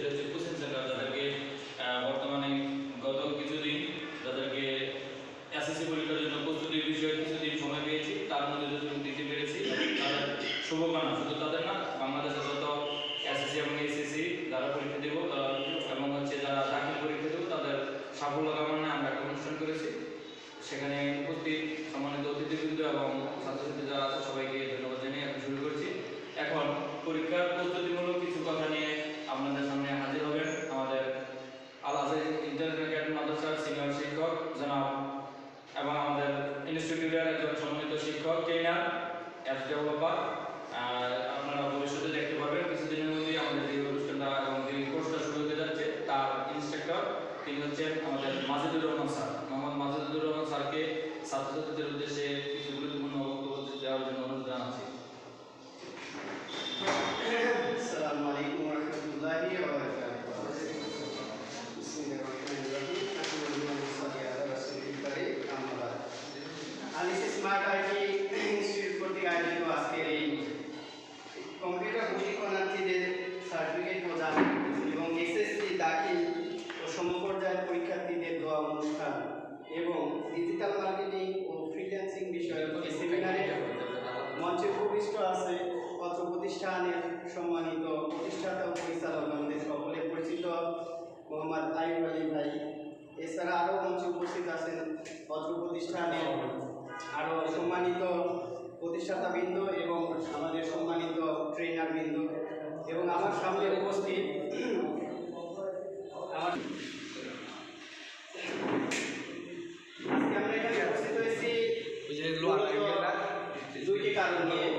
সেটা হচ্ছে coaching centre যাদেরকে বর্তমানে গত কিছুদিন যাদেরকে এসএসসি পরীক্ষার জন্য প্রস্তুতির বিষয়ে কিছুদিন সময় পেয়েছি, তার মধ্যে যতটুকু দিতে পেরেছি। তাদের শুভকামনা, শুধু তাদের না, বাংলাদেশের যত এসএসসি এবং এইচএসসি যারা পরীক্ষা দেব এবং হচ্ছে যারা দাখিল পরীক্ষা দেব, তাদের সাফল্য কামনায় আমরা একটা অনুষ্ঠান করেছি। সেখানে উপস্থিত সম্মানিত অতিথিবৃন্দ এবং ছাত্রছাত্রী যারা আছে সবাইকে ধন্যবাদ জানিয়ে এখন শুরু করছি এখন পরীক্ষার প্রস্তুতিমূলক কিছু কথা নিয়ে আপনাদের সামনে হাজির হবেন আমাদের আল আজহার ইন্টারন্যাশনাল সিনিয়র শিক্ষক, জনাব এবং আমাদের ইনস্টিটিউটের একজন সম্মানিত শিক্ষক ট্রেনার এফ ডেভেলপার আপনারা ভবিষ্যতে দেখতে পারবেন, কিছুদিনের মধ্যেই আমাদের যে অনুষ্ঠানটা এবং কোর্সটা শুরু হতে যাচ্ছে, তার ইনস্ট্রাক্টর, তিনি হচ্ছেন আমাদের মাজিদুর রহমান স্যার। মোহাম্মদ মাজিদুর রহমান স্যারকে ছাত্রছাত্রীদের উদ্দেশ্যে প্রশিক্ষণার্থীদের সার্টিফিকেট প্রদান এবং এসএসসি দাখিল ও সমপর্যায়ের পরীক্ষার্থীদের দোয়া অনুষ্ঠান এবং ডিজিটাল মার্কেটিং ও ফ্রিল্যান্সিং বিষয়ক সেমিনারে মঞ্চে উপবিষ্ট আছে পত্র প্রতিষ্ঠানের সম্মানিত প্রতিষ্ঠাতা ও পরিচালক আমাদের সকলে পরিচিত মোহাম্মদ আইব আলী ভাই। এছাড়া আরও মঞ্চে উপস্থিত আছেন পত্র প্রতিষ্ঠানের আরও সম্মানিত প্রতিষ্ঠাতা প্রতিষ্ঠাতাবৃন্দ এবং আমার সামনে উপস্থিত আমার আমরা এখানে উপস্থিত হয়েছি দুইটি কারণ নিয়ে।